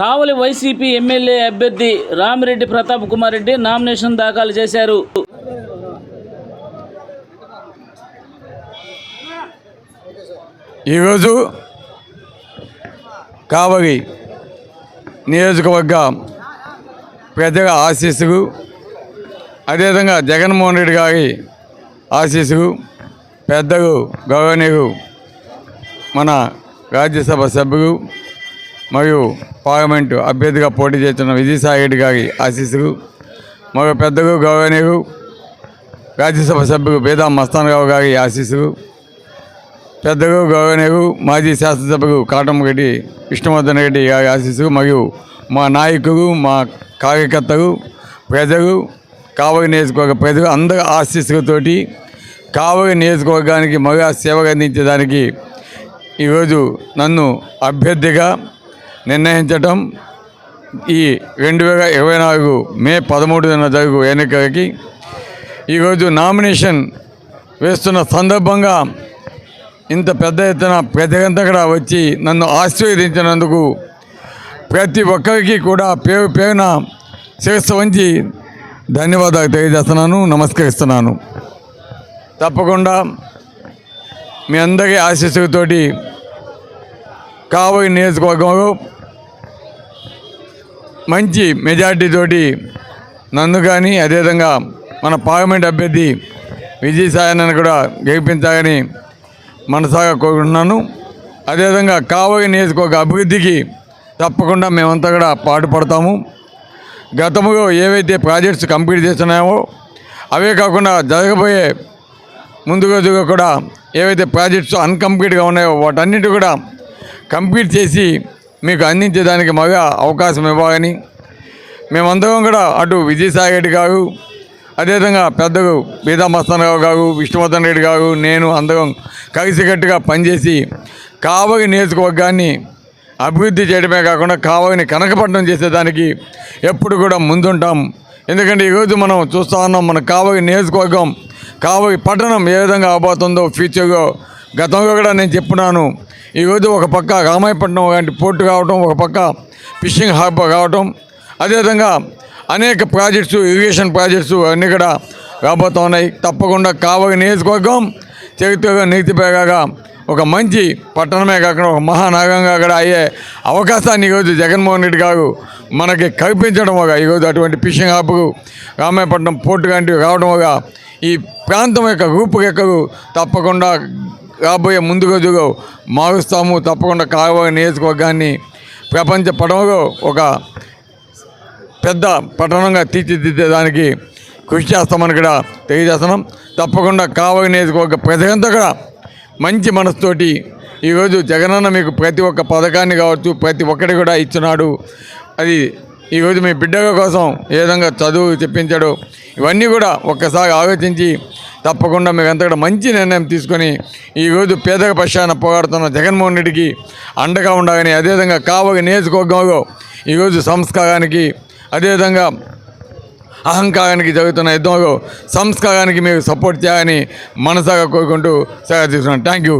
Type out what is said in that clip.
కావలి YCP MLA అభ్యర్థి Ramireddy Pratap Kumar Reddy nomination దాఖలు చేశారు. ఈరోజు కావలి నియోజకవర్గ ప్రజల ఆశీస్సులు అదేవిధంగా జగన్మోహన్ రెడ్డి గారి ఆశీస్సులు పెద్దలు గౌరవనీయులు మన రాజ్యసభ సభ్యులు మరియు పార్లమెంటు అభ్యర్థిగా పోటీ చేస్తున్న విజయసాయి రెడ్డి గారి ఆశీస్సులు మరో పెద్దలు గౌరవనీయులు రాజ్యసభ సభ్యులు బేదా మస్తానరావు గారి ఆశీస్సులు పెద్దలు గౌరవనీయులు మాజీ శాసనసభ్యులు కాటంరెడ్డి విష్ణువర్ధన్ రెడ్డి గారి ఆశీస్సులు మరియు మా నాయకులు మా కార్యకర్తలు ప్రజలు కావలి నియోజకవర్గ ప్రజలు అందరి ఆశీస్సులతోటి కావలి నియోజకవర్గానికి మగా సేవ అందించేదానికి ఈరోజు నన్ను అభ్యర్థిగా నిర్ణయించటం ఈ రెండు వేల ఇరవై నాలుగు మే పదమూడున జరుగు ఎన్నికలకి ఈరోజు నామినేషన్ వేస్తున్న సందర్భంగా ఇంత పెద్ద ఎత్తున ప్రజలంతా కూడా వచ్చి నన్ను ఆశీర్వదించినందుకు ప్రతి ఒక్కరికి కూడా పేరు పేరున శిరస్సు వంచి ధన్యవాదాలు తెలియజేస్తున్నాను నమస్కరిస్తున్నాను. తప్పకుండా మీ అందరి ఆశీస్సులతోటి కావలి నియోజకవర్గంలో మంచి మెజార్టీతోటి నన్ను కానీ అదేవిధంగా మన పార్లమెంట్ అభ్యర్థి విజయసాయనని కూడా గెలిపించాలని మనసాగా కోరుకుంటున్నాను. అదేవిధంగా కాబోయే నియోజకవర్గ అభివృద్ధికి తప్పకుండా మేమంతా కూడా పాటుపడతాము. గతంలో ఏవైతే ప్రాజెక్ట్స్ కంప్లీట్ చేస్తున్నామో అవే కాకుండా జరగబోయే ముందు రోజుగా కూడా ఏవైతే ప్రాజెక్ట్స్ అన్కంప్లీట్గా ఉన్నాయో వాటన్నిటి కూడా కంప్లీట్ చేసి మీకు అందించేదానికి మగ అవకాశం ఇవ్వాలని మేమందరం కూడా అటు విజయసాయి రెడ్డి గారు అదేవిధంగా పెద్దలు బీదా గారు విష్ణువర్ధన్ రెడ్డి గారు నేను అందరం కలిసికట్టుగా పనిచేసి కావలి నియోజకవర్గాన్ని అభివృద్ధి చేయడమే కాకుండా కావలిని కనకపట్నం చేసేదానికి ఎప్పుడు కూడా ముందుంటాం. ఎందుకంటే ఈరోజు మనం చూస్తూ ఉన్నాం మన కావలి నియోజకవర్గం కావలి పట్టణం ఏ విధంగా అవబోతుందో ఫ్యూచర్లో గతంలో కూడా నేను చెప్పున్నాను. ఈరోజు ఒక పక్క రామాయపట్నం లాంటి పోర్టు కావటం ఒక పక్క ఫిషింగ్ హార్బర్ కావటం అదేవిధంగా అనేక ప్రాజెక్ట్స్ ఇరిగేషన్ ప్రాజెక్ట్స్ అన్నీ కూడా రాబోతూ ఉన్నాయి. తప్పకుండా కావలి నియోజకవర్గం చరిత్రగా నీతిపేగా ఒక మంచి పట్టణమే కాకుండా ఒక మహానగరంగా కూడా అయ్యే అవకాశాన్ని ఈరోజు జగన్మోహన్ రెడ్డి గారు మనకి కల్పించడం ఒక ఈరోజు అటువంటి ఫిషింగ్ హాబ్కు రామాయపట్నం పోర్టు లాంటివి రావడం ఒక ఈ ప్రాంతం యొక్క రూపురేఖలు తప్పకుండా రాబోయే ముందు రోజుల్లో మారుస్తాము తప్పకుండా కావలి నియోజకవర్గాన్ని ప్రపంచ పటంలో ఒక పెద్ద పట్టణంగా తీర్చిదిద్దేదానికి కృషి చేస్తామని కూడా తెలియజేస్తున్నాం. తప్పకుండా కావలి నియోజకవర్గ ప్రజలంతా కూడా మంచి మనసుతోటి ఈరోజు జగనన్న మీకు ప్రతి ఒక్క పథకాన్ని కావచ్చు ప్రతి ఒక్కటి కూడా ఇచ్చినాడు అది ఈరోజు మీ బిడ్డల కోసం ఏ విధంగా చదువు చెప్పించాడు ఇవన్నీ కూడా ఒక్కసారి ఆలోచించి తప్పకుండా మీకు అంతగా కూడా మంచి నిర్ణయం తీసుకొని ఈరోజు పేదల పక్షాన పోరాడుతున్న జగన్మోహన్ రెడ్డికి అండగా ఉండాలని అదేవిధంగా కావలి నియోజకవర్గంలో ఈరోజు సంస్కారానికి అదేవిధంగా అహంకారానికి జరుగుతున్న యుద్ధంలో సంస్కారానికి మీరు సపోర్ట్ చేయాలని మనసాగా కోరుకుంటూ సేవ తీసుకున్నాను. Thank you